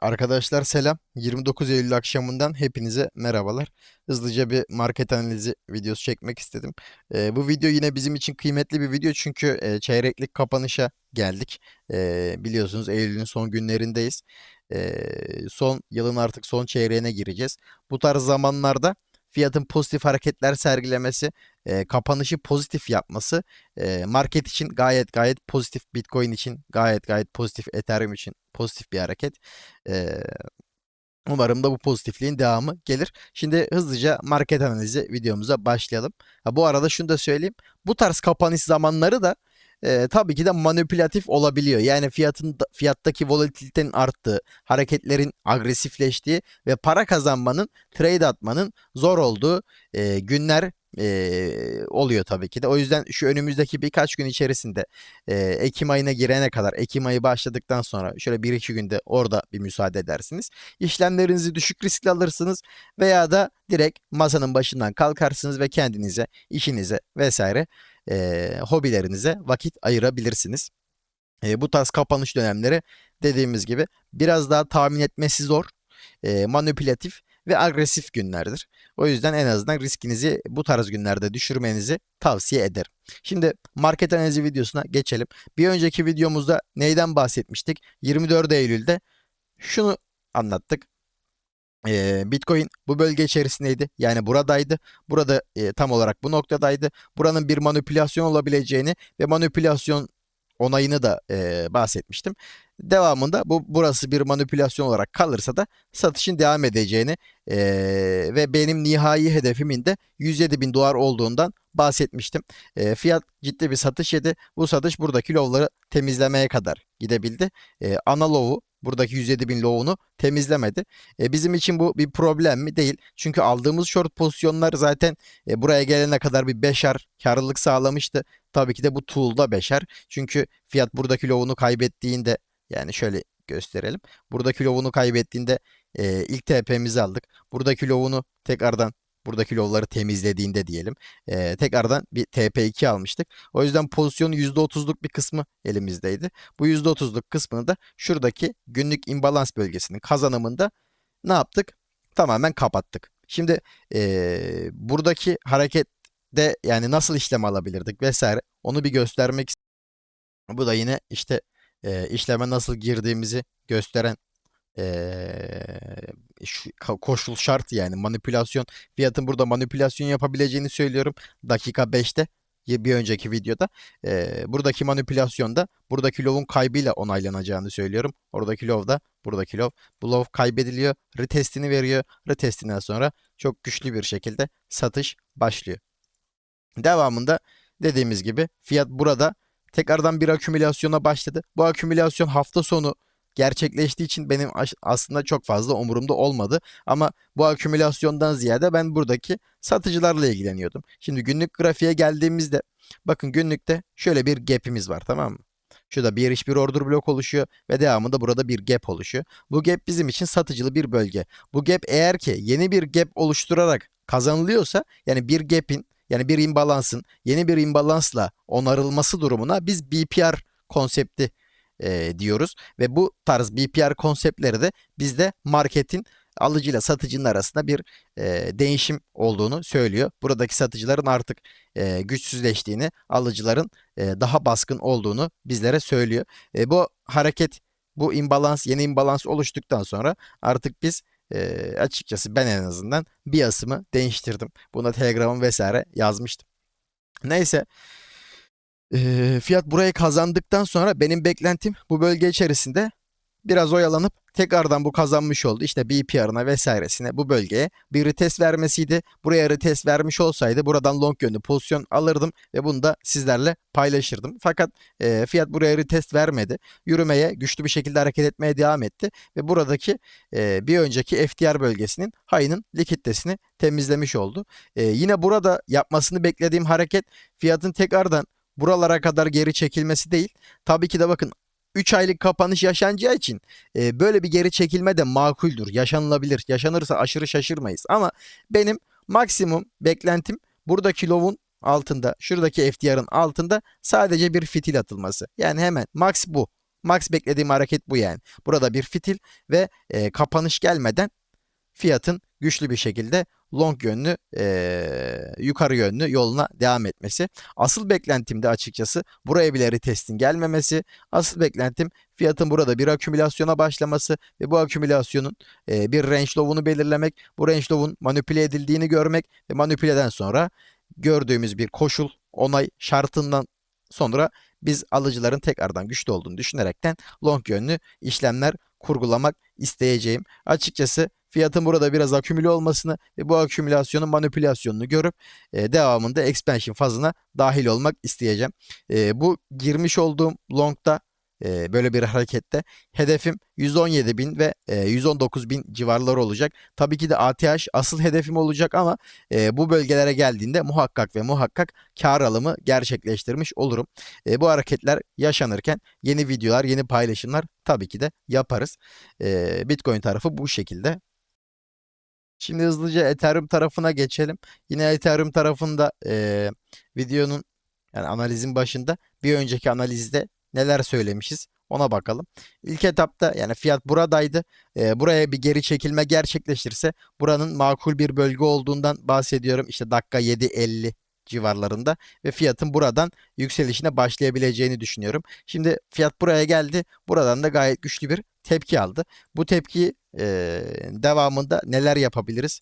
Arkadaşlar selam. 29 Eylül akşamından hepinize merhabalar. Hızlıca bir market analizi videosu çekmek istedim. Ee, bu video yine bizim için kıymetli bir video çünkü e, çeyreklik kapanışa geldik. Ee, biliyorsunuz Eylül'ün son günlerindeyiz. Ee, son yılın artık son çeyreğine gireceğiz. Bu tarz zamanlarda fiyatın pozitif hareketler sergilemesi, e, kapanışı pozitif yapması e, market için gayet gayet pozitif, Bitcoin için gayet gayet pozitif, Ethereum için pozitif bir hareket. Ee, umarım da bu pozitifliğin devamı gelir. Şimdi hızlıca market analizi videomuza başlayalım. Ha, bu arada şunu da söyleyeyim. Bu tarz kapanış zamanları da e, tabii ki de manipülatif olabiliyor. Yani fiyatın fiyattaki volatilitenin arttığı, hareketlerin agresifleştiği ve para kazanmanın, trade atmanın zor olduğu e, günler e, oluyor tabii ki de. O yüzden şu önümüzdeki birkaç gün içerisinde e, Ekim ayına girene kadar, Ekim ayı başladıktan sonra şöyle bir iki günde orada bir müsaade edersiniz. İşlemlerinizi düşük riskli alırsınız veya da direkt masanın başından kalkarsınız ve kendinize, işinize vesaire e, hobilerinize vakit ayırabilirsiniz. E, bu tarz kapanış dönemleri dediğimiz gibi biraz daha tahmin etmesi zor, e, manipülatif ve agresif günlerdir. O yüzden en azından riskinizi bu tarz günlerde düşürmenizi tavsiye ederim. Şimdi market analizi videosuna geçelim. Bir önceki videomuzda neyden bahsetmiştik? 24 Eylül'de şunu anlattık. Bitcoin bu bölge içerisindeydi. Yani buradaydı. Burada e, tam olarak bu noktadaydı. Buranın bir manipülasyon olabileceğini ve manipülasyon onayını da e, bahsetmiştim. Devamında bu burası bir manipülasyon olarak kalırsa da satışın devam edeceğini e, ve benim nihai hedefimin de 107 bin dolar olduğundan bahsetmiştim. E, fiyat ciddi bir satış yedi. Bu satış buradaki low'ları temizlemeye kadar gidebildi. E, ana buradaki 107 bin low'unu temizlemedi. E, bizim için bu bir problem mi? Değil. Çünkü aldığımız short pozisyonlar zaten e, buraya gelene kadar bir 5'er karlılık sağlamıştı. Tabii ki de bu tool'da 5'er. Çünkü fiyat buradaki low'unu kaybettiğinde yani şöyle gösterelim. Buradaki low'unu kaybettiğinde e, ilk TP'mizi aldık. Buradaki low'unu tekrardan buradaki low'ları temizlediğinde diyelim. e, tekrardan bir TP2 almıştık. O yüzden pozisyonun %30'luk bir kısmı elimizdeydi. Bu %30'luk kısmını da şuradaki günlük imbalans bölgesinin kazanımında ne yaptık? Tamamen kapattık. Şimdi e, buradaki harekette yani nasıl işlem alabilirdik vesaire onu bir göstermek istiyorum. Bu da yine işte e, işleme nasıl girdiğimizi gösteren e, ka- koşul şart yani manipülasyon fiyatın burada manipülasyon yapabileceğini söylüyorum dakika 5'te ye- bir önceki videoda E, buradaki manipülasyonda buradaki low'un kaybıyla onaylanacağını söylüyorum. Oradaki low da buradaki low. Bu low kaybediliyor. Retestini veriyor. Retestinden sonra çok güçlü bir şekilde satış başlıyor. Devamında dediğimiz gibi fiyat burada tekrardan bir akümülasyona başladı. Bu akümülasyon hafta sonu gerçekleştiği için benim aslında çok fazla umurumda olmadı. Ama bu akümülasyondan ziyade ben buradaki satıcılarla ilgileniyordum. Şimdi günlük grafiğe geldiğimizde bakın günlükte şöyle bir gap'imiz var tamam mı? Şurada bir iş bir order blok oluşuyor ve devamında burada bir gap oluşuyor. Bu gap bizim için satıcılı bir bölge. Bu gap eğer ki yeni bir gap oluşturarak kazanılıyorsa yani bir gap'in yani bir imbalansın yeni bir imbalansla onarılması durumuna biz BPR konsepti e, diyoruz ve bu tarz BPR konseptleri de bizde marketin alıcıyla satıcının arasında bir e, değişim olduğunu söylüyor. Buradaki satıcıların artık e, güçsüzleştiğini, alıcıların e, daha baskın olduğunu bizlere söylüyor. E, bu hareket, bu imbalans, yeni imbalans oluştuktan sonra artık biz e, açıkçası ben en azından biasımı değiştirdim. Buna Telegram'ım vesaire yazmıştım. Neyse. Eee, fiyat burayı kazandıktan sonra benim beklentim bu bölge içerisinde biraz oyalanıp tekrardan bu kazanmış oldu. İşte BPR'ına vesairesine bu bölgeye bir retest vermesiydi. Buraya retest vermiş olsaydı buradan long yönlü pozisyon alırdım ve bunu da sizlerle paylaşırdım. Fakat eee, fiyat buraya retest vermedi. Yürümeye, güçlü bir şekilde hareket etmeye devam etti ve buradaki eee, bir önceki FTR bölgesinin high'ının likiditesini temizlemiş oldu. Eee, yine burada yapmasını beklediğim hareket fiyatın tekrardan buralara kadar geri çekilmesi değil. Tabii ki de bakın 3 aylık kapanış yaşanacağı için e, böyle bir geri çekilme de makuldür, yaşanılabilir. Yaşanırsa aşırı şaşırmayız. Ama benim maksimum beklentim buradaki low'un altında, şuradaki FTR'ın altında sadece bir fitil atılması. Yani hemen max bu. Max beklediğim hareket bu yani. Burada bir fitil ve e, kapanış gelmeden fiyatın güçlü bir şekilde long yönlü eee, yukarı yönlü yoluna devam etmesi. Asıl beklentim de açıkçası buraya bile retestin gelmemesi. Asıl beklentim fiyatın burada bir akümülasyona başlaması ve bu akümülasyonun eee, bir range low'unu belirlemek. Bu range low'un manipüle edildiğini görmek ve manipüleden sonra gördüğümüz bir koşul onay şartından sonra biz alıcıların tekrardan güçlü olduğunu düşünerekten long yönlü işlemler kurgulamak isteyeceğim. Açıkçası fiyatın burada biraz akümüle olmasını ve bu akümülasyonun manipülasyonunu görüp e, devamında expansion fazına dahil olmak isteyeceğim. E, bu girmiş olduğum longda e, böyle bir harekette hedefim 117.000 ve e, 119.000 civarları olacak. Tabii ki de ATH asıl hedefim olacak ama e, bu bölgelere geldiğinde muhakkak ve muhakkak kar alımı gerçekleştirmiş olurum. E, bu hareketler yaşanırken yeni videolar, yeni paylaşımlar tabii ki de yaparız. E, Bitcoin tarafı bu şekilde. Şimdi hızlıca Ethereum tarafına geçelim. Yine Ethereum tarafında e, videonun yani analizin başında bir önceki analizde neler söylemişiz ona bakalım. İlk etapta yani fiyat buradaydı. E, buraya bir geri çekilme gerçekleşirse buranın makul bir bölge olduğundan bahsediyorum. İşte dakika 7.50 civarlarında ve fiyatın buradan yükselişine başlayabileceğini düşünüyorum. Şimdi fiyat buraya geldi. Buradan da gayet güçlü bir tepki aldı. Bu tepki e, devamında neler yapabiliriz?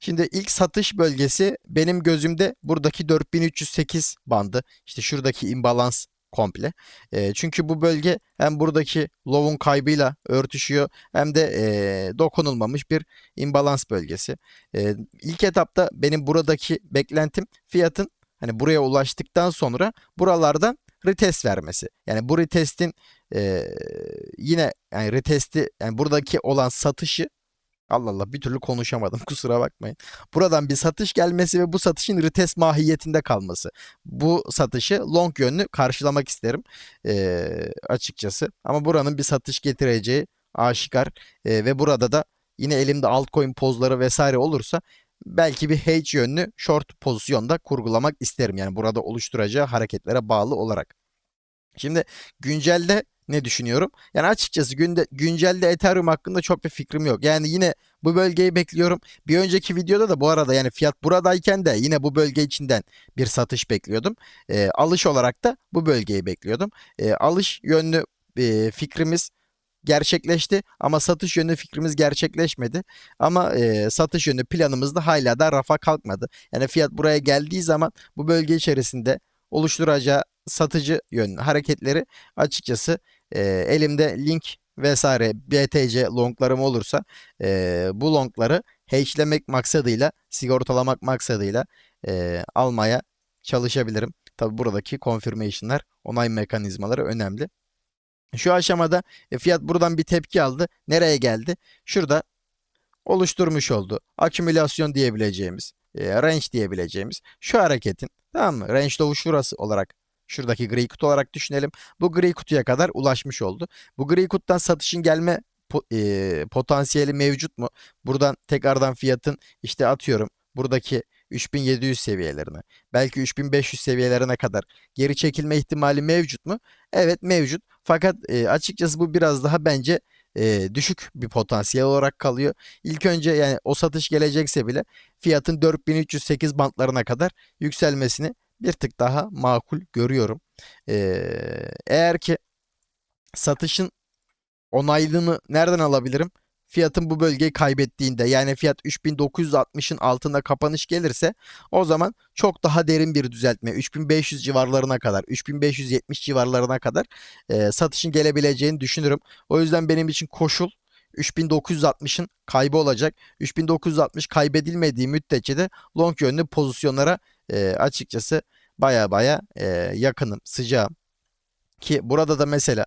Şimdi ilk satış bölgesi benim gözümde buradaki 4308 bandı. İşte şuradaki imbalans komple. E, çünkü bu bölge hem buradaki low'un kaybıyla örtüşüyor hem de e, dokunulmamış bir imbalans bölgesi. E, ilk etapta benim buradaki beklentim fiyatın hani buraya ulaştıktan sonra buralardan retest vermesi. Yani bu retestin e, yine yani retesti yani buradaki olan satışı Allah Allah bir türlü konuşamadım kusura bakmayın. Buradan bir satış gelmesi ve bu satışın retest mahiyetinde kalması. Bu satışı long yönlü karşılamak isterim eee, açıkçası. Ama buranın bir satış getireceği aşikar Eee, ve burada da yine elimde altcoin pozları vesaire olursa belki bir hedge yönlü short pozisyonda kurgulamak isterim. Yani burada oluşturacağı hareketlere bağlı olarak. Şimdi güncelde ne düşünüyorum? Yani açıkçası günde, güncelde Ethereum hakkında çok bir fikrim yok. Yani yine bu bölgeyi bekliyorum. Bir önceki videoda da bu arada yani fiyat buradayken de yine bu bölge içinden bir satış bekliyordum. Ee, alış olarak da bu bölgeyi bekliyordum. Ee, alış yönlü e, fikrimiz gerçekleşti ama satış yönlü fikrimiz gerçekleşmedi. Ama e, satış yönlü planımız da hala da rafa kalkmadı. Yani fiyat buraya geldiği zaman bu bölge içerisinde oluşturacağı satıcı yönlü hareketleri açıkçası e, elimde link vesaire BTC longlarım olursa e, bu longları hedgelemek maksadıyla sigortalamak maksadıyla e, almaya çalışabilirim. Tabi buradaki confirmation'lar onay mekanizmaları önemli. Şu aşamada e, fiyat buradan bir tepki aldı. Nereye geldi? Şurada oluşturmuş oldu. Akümülasyon diyebileceğimiz, e, range diyebileceğimiz şu hareketin tamam mı? Range low şurası olarak şuradaki gri kutu olarak düşünelim. Bu gri kutuya kadar ulaşmış oldu. Bu gri kutudan satışın gelme e, potansiyeli mevcut mu? Buradan tekrardan fiyatın işte atıyorum buradaki 3700 seviyelerine, belki 3500 seviyelerine kadar geri çekilme ihtimali mevcut mu? Evet mevcut. Fakat e, açıkçası bu biraz daha bence e, düşük bir potansiyel olarak kalıyor. İlk önce yani o satış gelecekse bile fiyatın 4308 bantlarına kadar yükselmesini bir tık daha makul görüyorum. Ee, eğer ki satışın onaylını nereden alabilirim? Fiyatın bu bölgeyi kaybettiğinde yani fiyat 3960'ın altında kapanış gelirse o zaman çok daha derin bir düzeltme 3500 civarlarına kadar 3570 civarlarına kadar e, satışın gelebileceğini düşünürüm. O yüzden benim için koşul 3960'ın kaybı olacak. 3960 kaybedilmediği müddetçe de long yönlü pozisyonlara e, açıkçası baya baya e, yakınım, sıcağım. Ki burada da mesela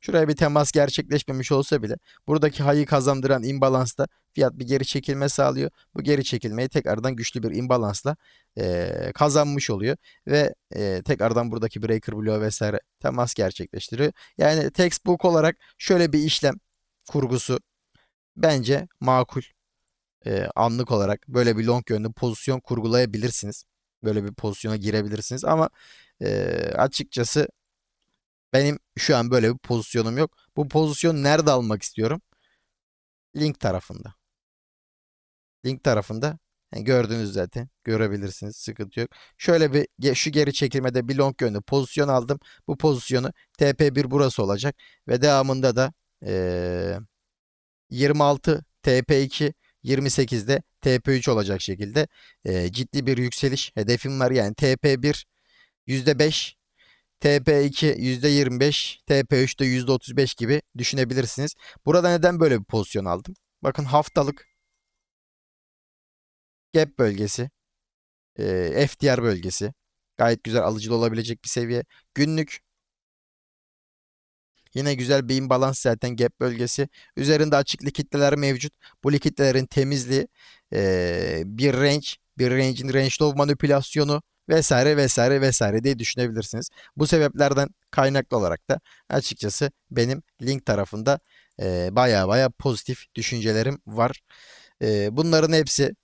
şuraya bir temas gerçekleşmemiş olsa bile buradaki hayı kazandıran imbalansta fiyat bir geri çekilme sağlıyor. Bu geri çekilmeyi tekrardan güçlü bir imbalansla e, kazanmış oluyor ve e, tekrardan buradaki breaker bloğu vesaire temas gerçekleştiriyor. Yani textbook olarak şöyle bir işlem kurgusu bence makul. E, anlık olarak böyle bir long yönlü pozisyon kurgulayabilirsiniz. Böyle bir pozisyona girebilirsiniz ama e, açıkçası Benim şu an böyle bir pozisyonum yok. Bu pozisyonu nerede almak istiyorum? Link tarafında. Link tarafında yani gördünüz zaten. Görebilirsiniz. Sıkıntı yok. Şöyle bir şu geri çekilmede bir long yönlü pozisyon aldım. Bu pozisyonu TP1 burası olacak. Ve devamında da eee 26 TP2 28'de TP3 olacak şekilde eee, ciddi bir yükseliş hedefim var. Yani TP1 %5 TP2 %25, TP3 de %35 gibi düşünebilirsiniz. Burada neden böyle bir pozisyon aldım? Bakın haftalık gap bölgesi, e, FDR bölgesi. Gayet güzel alıcılı olabilecek bir seviye. Günlük yine güzel bir imbalans zaten gap bölgesi. Üzerinde açık likitler mevcut. Bu likitlerin temizliği, e, bir range, bir range'in range low manipülasyonu vesaire vesaire vesaire diye düşünebilirsiniz. Bu sebeplerden kaynaklı olarak da açıkçası benim link tarafında baya baya pozitif düşüncelerim var. E, bunların hepsi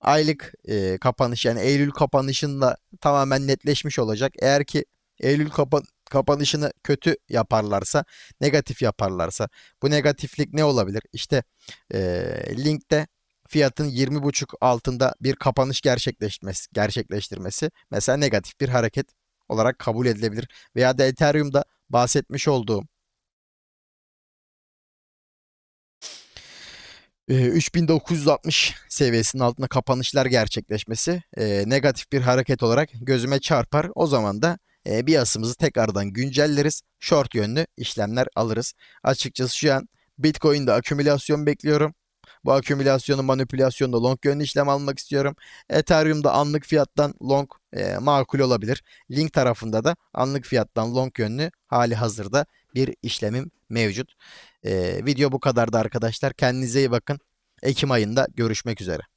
aylık e, kapanış yani Eylül kapanışında tamamen netleşmiş olacak. Eğer ki Eylül kapa- kapanışını kötü yaparlarsa, negatif yaparlarsa bu negatiflik ne olabilir? İşte e, linkte fiyatın 20.5 altında bir kapanış gerçekleşmesi, gerçekleştirmesi mesela negatif bir hareket olarak kabul edilebilir. Veya da Ethereum'da bahsetmiş olduğum e, 3960 seviyesinin altında kapanışlar gerçekleşmesi negatif bir hareket olarak gözüme çarpar. O zaman da e, biasımızı tekrardan güncelleriz. Short yönlü işlemler alırız. Açıkçası şu an Bitcoin'de akümülasyon bekliyorum. Bu akümülasyonun manipülasyonda long yönlü işlem almak istiyorum. Ethereum'da anlık fiyattan long e, makul olabilir. Link tarafında da anlık fiyattan long yönlü hali hazırda bir işlemim mevcut. E, video bu kadardı arkadaşlar. Kendinize iyi bakın. Ekim ayında görüşmek üzere.